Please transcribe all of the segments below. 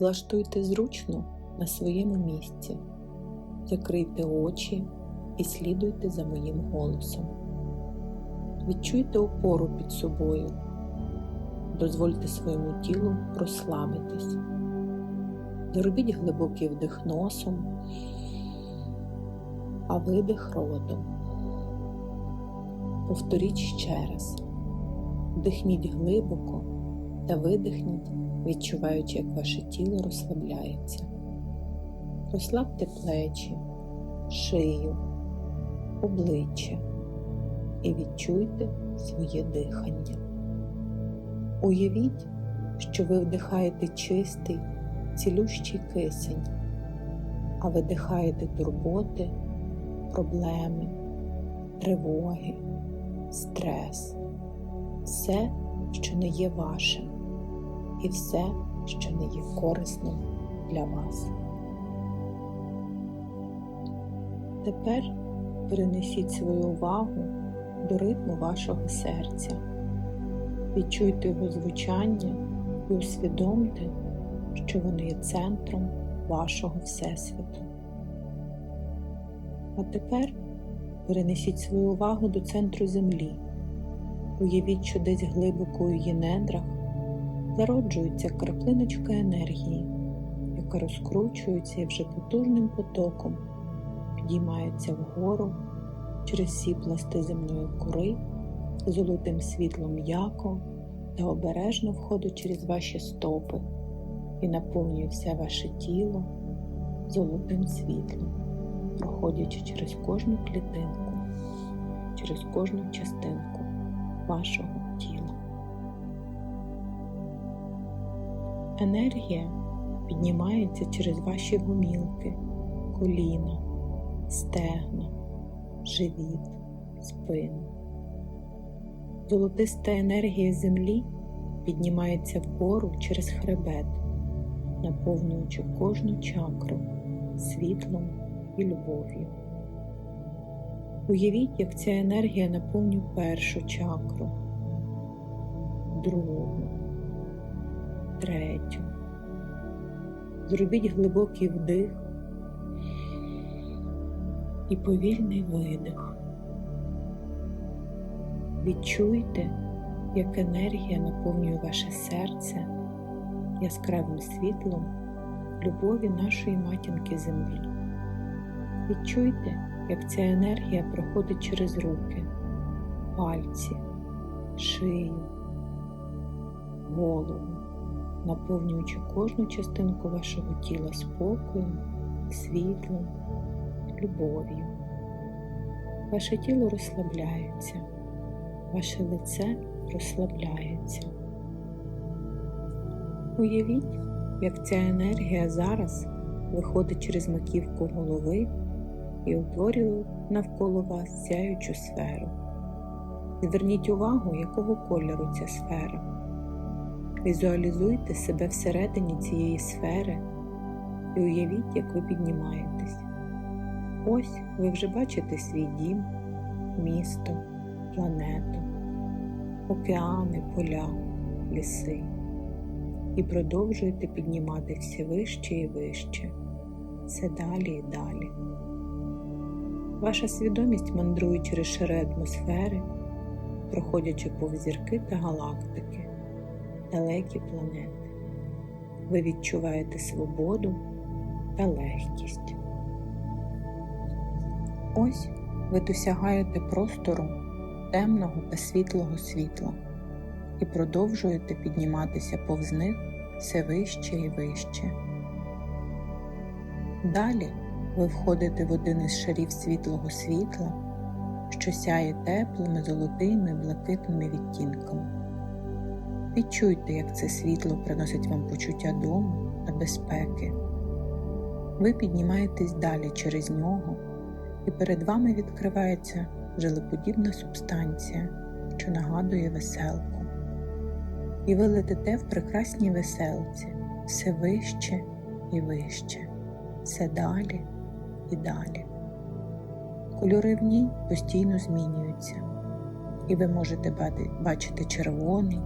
Влаштуйте зручно на своєму місці, закрийте очі і слідуйте за моїм голосом. Відчуйте опору під собою, дозвольте своєму тілу розслабитись. Зробіть глибокий вдих носом, а видих ротом. Повторіть ще раз. Вдихніть глибоко та видихніть, відчуваючи, як ваше тіло розслабляється. Розслабте плечі, шию, обличчя і відчуйте своє дихання. Уявіть, що ви вдихаєте чистий, цілющий кисень, а видихаєте турботи, проблеми, тривоги, стрес, все, що не є вашим, і все, що не є корисним для вас. Тепер перенесіть свою увагу до ритму вашого серця. Відчуйте його звучання і усвідомте, що воно є центром вашого Всесвіту. А тепер перенесіть свою увагу до центру Землі. Уявіть, що десь глибоко у її недрах зароджується краплиночка енергії, яка розкручується і вже потужним потоком підіймається вгору через всі пласти земної кори, золотим світлом яко та обережно входить через ваші стопи і наповнює все ваше тіло золотим світлом, проходячи через кожну клітинку, через кожну частинку вашого Енергія піднімається через ваші гумілки, коліна, стегна, живіт, спину. Золотиста енергія землі піднімається вгору через хребет, наповнюючи кожну чакру світлом і любов'ю. Уявіть, як ця енергія наповнює першу чакру, другу, третю. Зробіть глибокий вдих і повільний видих. Відчуйте, як енергія наповнює ваше серце яскравим світлом любові нашої матінки землі. Відчуйте, як ця енергія проходить через руки, пальці, шию, голову, наповнюючи кожну частинку вашого тіла спокоєм, світлом, любов'ю. Ваше тіло розслабляється, ваше лице розслабляється. Уявіть, як ця енергія зараз виходить через маківку голови і утворює навколо вас сяючу сферу. Зверніть увагу, якого кольору ця сфера. Візуалізуйте себе всередині цієї сфери і уявіть, як ви піднімаєтесь. Ось ви вже бачите свій дім, місто, планету, океани, поля, ліси і продовжуєте підніматися вище і вище, все далі і далі. Ваша свідомість мандрує через шири атмосфери, проходячи повз зірки та галактики, далекі планети. Ви відчуваєте свободу та легкість. Ось ви досягаєте простору темного та світлого світла і продовжуєте підніматися повз них все вище і вище. Далі ви входите в один із шарів світлого світла, що сяє теплими, золотими, блакитними відтінками. Відчуйте, як це світло приносить вам почуття дому та безпеки. Ви піднімаєтесь далі через нього, і перед вами відкривається жилеподібна субстанція, що нагадує веселку і ви летите в прекрасній веселці, все вище і вище, все далі і далі. Кольори в ній постійно змінюються, і ви можете бачити червоний,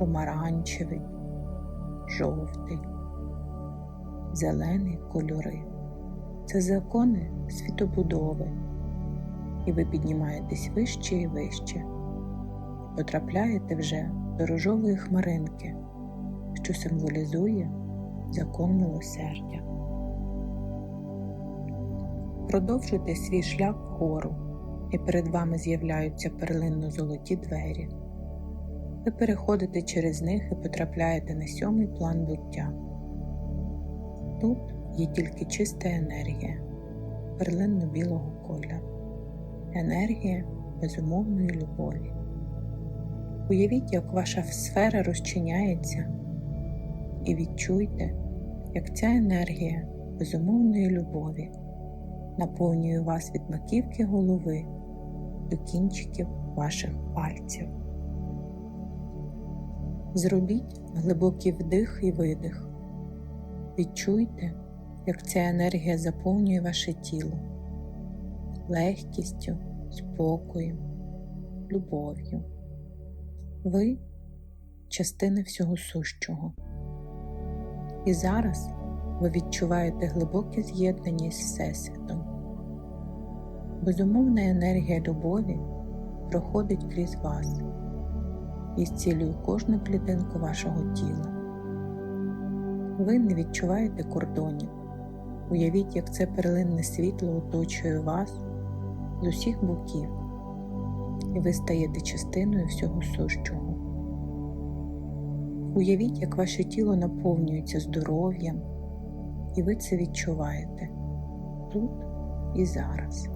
помаранчевий, жовтий, зелений кольори. Це закони світобудови, і ви піднімаєтесь вище і вище, потрапляєте вже до рожової хмаринки, що символізує закон милосердя. Продовжуйте свій шлях вгору, і перед вами з'являються перлинно-золоті двері. Ви переходите через них і потрапляєте на сьомий план буття. Тут є тільки чиста енергія, перлинно-білого кольору, енергія безумовної любові. Уявіть, як ваша сфера розчиняється, і відчуйте, як ця енергія безумовної любові наповнює вас від маківки голови до кінчиків ваших пальців. Зробіть глибокий вдих і видих. Відчуйте, як ця енергія заповнює ваше тіло легкістю, спокоєм, любов'ю. Ви частина всього сущого. І зараз ви відчуваєте глибоке з'єднання з Всесвітом. Безумовна енергія любові проходить крізь вас і зцілює кожну клітинку вашого тіла. Ви не відчуваєте кордонів. Уявіть, як це перлинне світло оточує вас з усіх боків, і ви стаєте частиною всього сущого. Уявіть, як ваше тіло наповнюється здоров'ям, і ви це відчуваєте тут і зараз.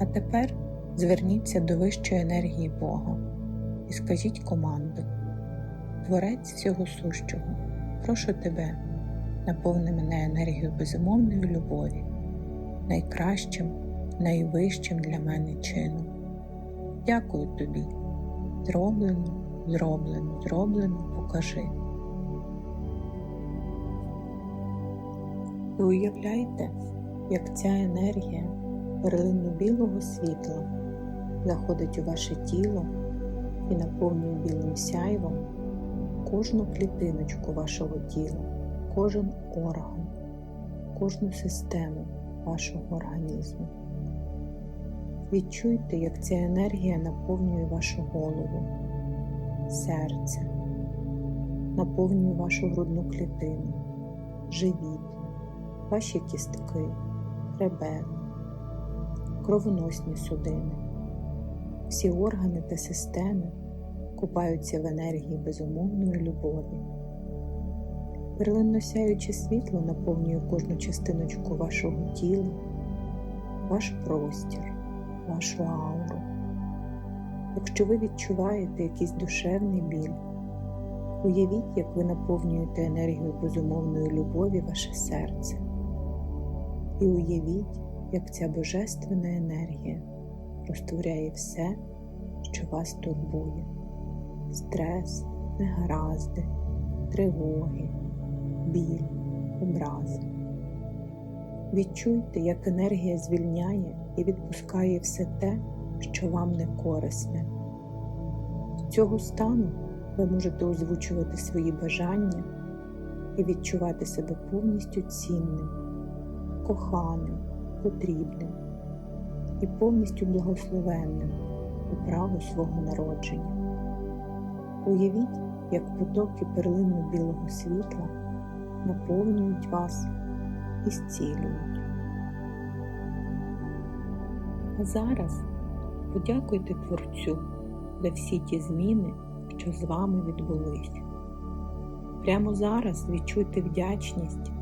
А тепер зверніться до вищої енергії Бога і скажіть команду, Творець всього сущого, прошу тебе, наповни мене енергією безумовної любові, найкращим, найвищим для мене чином. Дякую тобі. Зроблено, зроблено, зроблено, покажи. Ви уявляєте, як ця енергія перлину білого світла заходить у ваше тіло і наповнює білим сяйвом кожну клітиночку вашого тіла, кожен орган, кожну систему вашого організму. Відчуйте, як ця енергія наповнює вашу голову, серце, наповнює вашу грудну клітину, живіт, ваші кістки, хребет, кровоносні судини. Всі органи та системи купаються в енергії безумовної любові. Перлинно сяюче світло наповнює кожну частиночку вашого тіла, ваш простір, вашу ауру. Якщо ви відчуваєте якийсь душевний біль, уявіть, як ви наповнюєте енергію безумовної любові ваше серце. І уявіть, як ця божественна енергія розтворяє все, що вас турбує стрес, негаразди, тривоги, біль, образи. Відчуйте, як енергія звільняє і відпускає все те, що вам не корисне. З цього стану ви можете озвучувати свої бажання і відчувати себе повністю цінним, коханим, потрібним і повністю благословенним у право свого народження. Уявіть, як потоки перлину білого світла наповнюють вас і зцілюють. А зараз подякуйте Творцю за всі ті зміни, що з вами відбулись. Прямо зараз відчуйте вдячність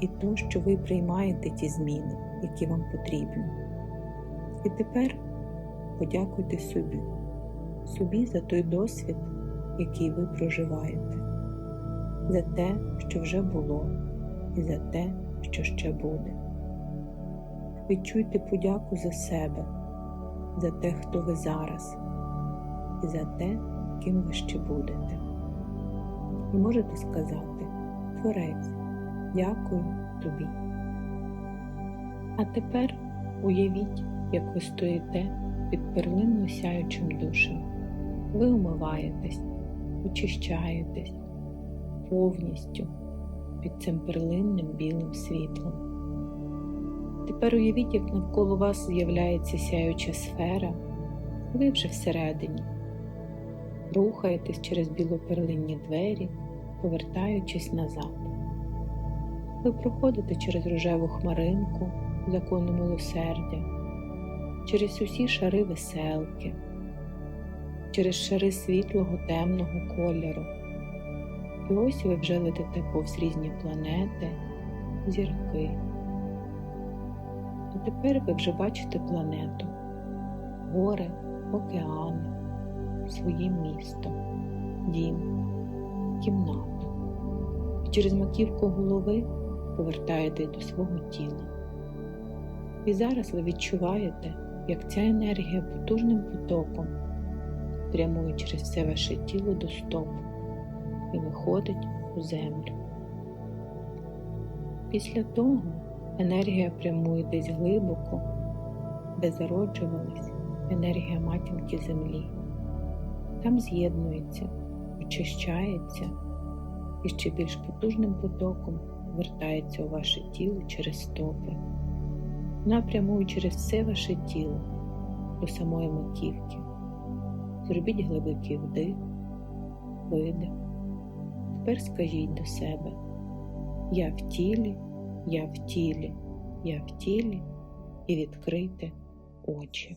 і то, що ви приймаєте ті зміни, які вам потрібні. І тепер подякуйте собі собі за той досвід, який ви проживаєте, за те, що вже було, і за те, що ще буде. Відчуйте подяку за себе, за те, хто ви зараз, і за те, ким ви ще будете. І можете сказати, Творець, дякую тобі. А тепер уявіть, як ви стоїте під перлинно сяючим душем. Ви умиваєтесь, очищаєтесь повністю, під цим перлинним білим світлом. Тепер уявіть, як навколо вас з'являється сяюча сфера, ви вже всередині. Рухаєтесь через білоперлинні двері, повертаючись назад. Ви проходите через рожеву хмаринку, закону милосердя, через усі шари веселки, через шари світлого темного кольору. І ось ви вже летите повз різні планети, зірки. А тепер ви вже бачите планету, гори, океани, своє місто, дім, кімнату. І через маківку голови повертаєтесь до свого тіла. І зараз ви відчуваєте, як ця енергія потужним потоком прямує через все ваше тіло до стоп і виходить у землю. Після того енергія прямує десь глибоко, де зароджувалась енергія матінки землі. Там з'єднується, очищається і ще більш потужним потоком вертається у ваше тіло через стопи, напрямує через все ваше тіло до самої маківки. Зробіть глибокий вдих, видих. Тепер скажіть до себе: Я в тілі, я в тілі, я в тілі і відкрийте очі.